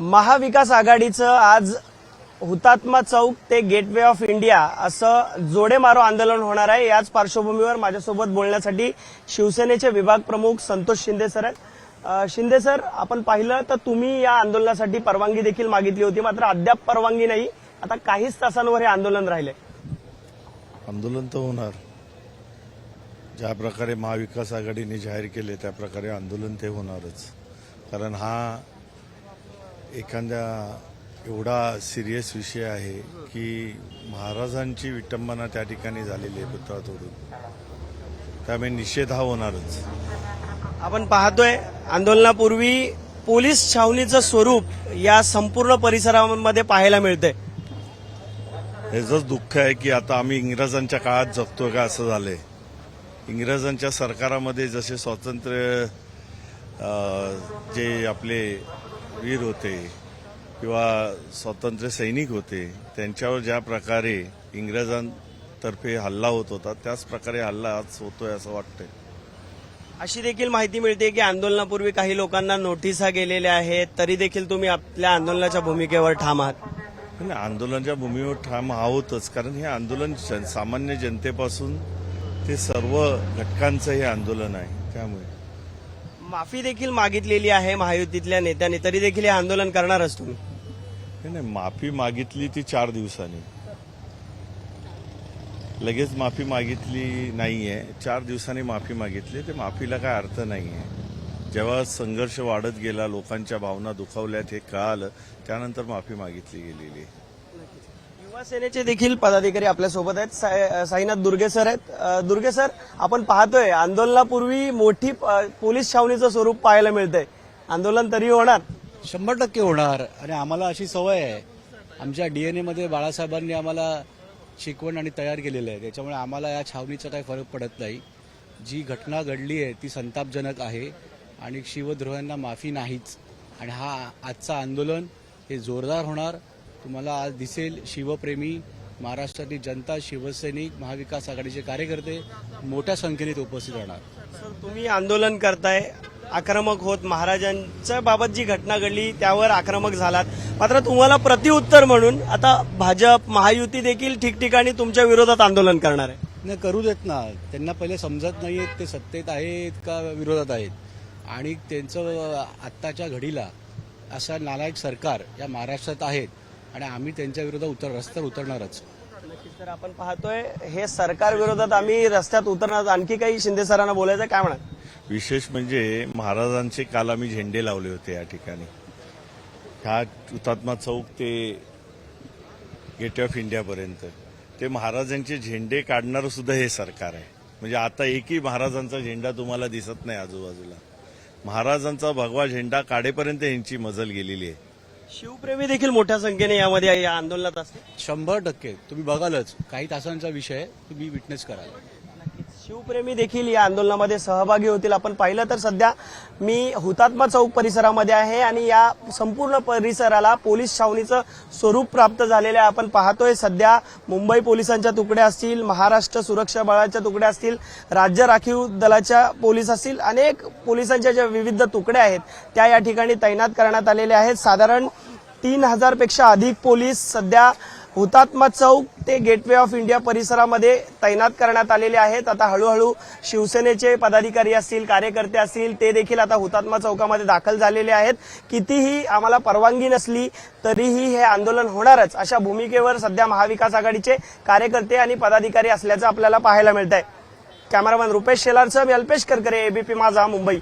महाविकास आघाडीचं आज हुतात्मा चौक ते गेटवे ऑफ इंडिया असं जोडे मारो आंदोलन होणार आहे. याच पार्श्वभूमीवर माझ्यासोबत बोलण्यासाठी शिवसेनेचे विभाग प्रमुख संतोष शिंदे सर आहेत. शिंदे सर आपण पाहिलं तर तुम्ही या आंदोलनासाठी परवानगी देखील मागितली होती. मात्र अद्याप परवानगी नाही. आता काहीच तासांवर हे आंदोलन राहिले. आंदोलन तर होणार. ज्या प्रकारे महाविकास आघाडीने जाहीर केले त्या प्रकारे आंदोलन ते होणारच. कारण हा एखाद्या एवढा सिरियस विषय आहे की महाराजांची विटंबना त्या ठिकाणी झालेली आहे पुतळा तोडून त्यामुळे निषेध हा होणारच. आपण पाहतोय आंदोलनापूर्वी पोलीस छावणीचं स्वरूप या संपूर्ण परिसरामध्ये पाहायला मिळतंय. ह्याचंच दुःख आहे की आता आम्ही इंग्रजांच्या काळात जगतोय का असं झालंय. इंग्रजांच्या सरकारामध्ये जसे स्वातंत्र्य जे आपले वीर होते किंवा स्वातंत्र्य सैनिक होते त्यांच्यावर ज्या प्रकारे इंग्रजांतर्फे हल्ला होत होता त्याच प्रकारे हल्ला आज होतोय असं वाटतंय. अशी देखील माहिती मिळते की आंदोलनापूर्वी काही लोकांना नोटिसा गेलेल्या आहेत तरी देखील तुम्ही आपल्या आंदोलनाच्या भूमिकेवर ठाम आहात. आंदोलनाच्या भूमीवर ठाम आहोतच कारण हे आंदोलन जन- सामान्य जनतेपासून ते सर्व घटकांचं हे आंदोलन आहे त्यामुळे. माफी देखील मागितलेली आहे महायुतीतल्या नेत्याने तरी देखील हे आंदोलन करणारच तुम्ही. नाही, नाही माफी मागितली ती चार दिवसांनी. लगेच माफी मागितली नाहीये. चार दिवसांनी माफी मागितली ते माफीला काय अर्थ नाहीये. जेव्हा संघर्ष वाढत गेला लोकांच्या भावना दुखावल्यात हे कळालं त्यानंतर माफी मागितली गेलेली आहे. शिवसेनेचे सेनेचे देखील पदाधिकारी आपल्यासोबत आहेत. साई- साईनाथ दुर्गे सर आहेत. अ, दुर्गे सर आपण पाहतोय आंदोलनापूर्वी मोठी प पोलीस छावणीचं स्वरूप पाहायला मिळतंय. आंदोलन तरी होणार. शंभर टक्के होणार. आणि आम्हाला अशी सवय आहे. आमच्या डीएनए मध्ये बाळासाहेबांनी आम्हाला शिकवण आणि तयार केलेलं आहे. त्याच्यामुळे आम्हाला या छावणीचा काही फरक पडत नाही. जी घटना घडली आहे ती संतापजनक आहे आणि शिवद्रोह्यांना माफी नाहीच. आणि हा आजचा आंदोलन हे जोरदार होणार. तुम्हाला आज दिसेल शिवप्रेमी महाराष्ट्रातील जनता शिवसैनिक महाविकास आघाडीचे कार्यकर्ते मोठ्या संख्येने उपस्थित राहणार. सर तुम्ही आंदोलन करताय आक्रमक होत महाराजांच्या बाबत जी घटना घडली त्यावर आक्रमक झालात. मात्र तुम्हाला प्रतिउत्तर म्हणून आता भाजप महायुती देखील ठिकठिकाणी तुमच्या विरोधात आंदोलन करणार आहे. नाही करू देत ना. त्यांना पहिले समजत नाहीयेत ते सत्तेत आहेत का विरोधात आहेत? आणि त्यांचं आत्ताच्या घडीला असा नालायक सरकार या महाराष्ट्रात आहेत. आणि आम्ही त्यांच्या विरोधात उतर रस्त्यावर उतरणारच. नक्कीच तर आपण पाहतोय हे सरकार विरोधात आम्ही रस्त्यात उतरणार आणखी काही शिंदे सरांना बोलायचं काय म्हणा विशेष म्हणजे महाराजांचे काल आम्ही झेंडे लावले होते या ठिकाणी. ह्या हुतात्मा चौक ते गेट ऑफ इंडियापर्यंत ते महाराजांचे झेंडे काढणारं सुद्धा हे सरकार आहे. म्हणजे आता एकही महाराजांचा झेंडा तुम्हाला दिसत नाही आजूबाजूला. महाराजांचा भगवा झेंडा काढेपर्यंत यांची मजल गेलेली आहे. शिवप्रेमी देखील मोठ्या संख्येने यामध्ये या आंदोलनात असतील. शंभर टक्के. तुम्ही बघालच. काही तासांचा विषय आहे, तुम्ही विटनेस कराल. शिवप्रेमी देखील या आंदोलनामध्ये सहभागी होतील. आपण पाहिलं तर सध्या मी हुतात्मा चौक परिसरामध्ये आहे आणि या संपूर्ण परिसराला पोलीस छावणीचं स्वरूप प्राप्त झालेलं आहे. आपण पाहतोय सध्या मुंबई पोलिसांच्या तुकड्या असतील महाराष्ट्र सुरक्षा बळाच्या तुकड्या असतील राज्य राखीव दलाच्या पोलीस असतील अनेक पोलिसांच्या ज्या विविध तुकड्या आहेत त्या या ठिकाणी तैनात करण्यात आलेल्या आहेत. साधारण तीन हजारपेक्षा अधिक पोलीस सध्या हुतात्मा चौक ते गेटवे ऑफ इंडिया परिसरामध्ये तैनात करण्यात आलेले आहेत. आता हळूहळू शिवसेनेचे पदाधिकारी असतील कार्यकर्ते असतील ते देखील आता हुतात्मा चौकामध्ये दाखल झालेले आहेत. कितीही आम्हाला परवानगी नसली तरीही हे आंदोलन होणारच. अशा भूमिकेवर सध्या महाविकास आघाडीचे कार्यकर्ते आणि पदाधिकारी असल्याचं आपल्याला पाहायला मिळत आहे कॅमेरामॅन रुपेश शेलारसह मी अल्पेश करकरे एबीपी माझा मुंबई.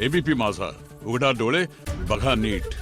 एबीपी माझा. उघडा डोळे बघा नीट.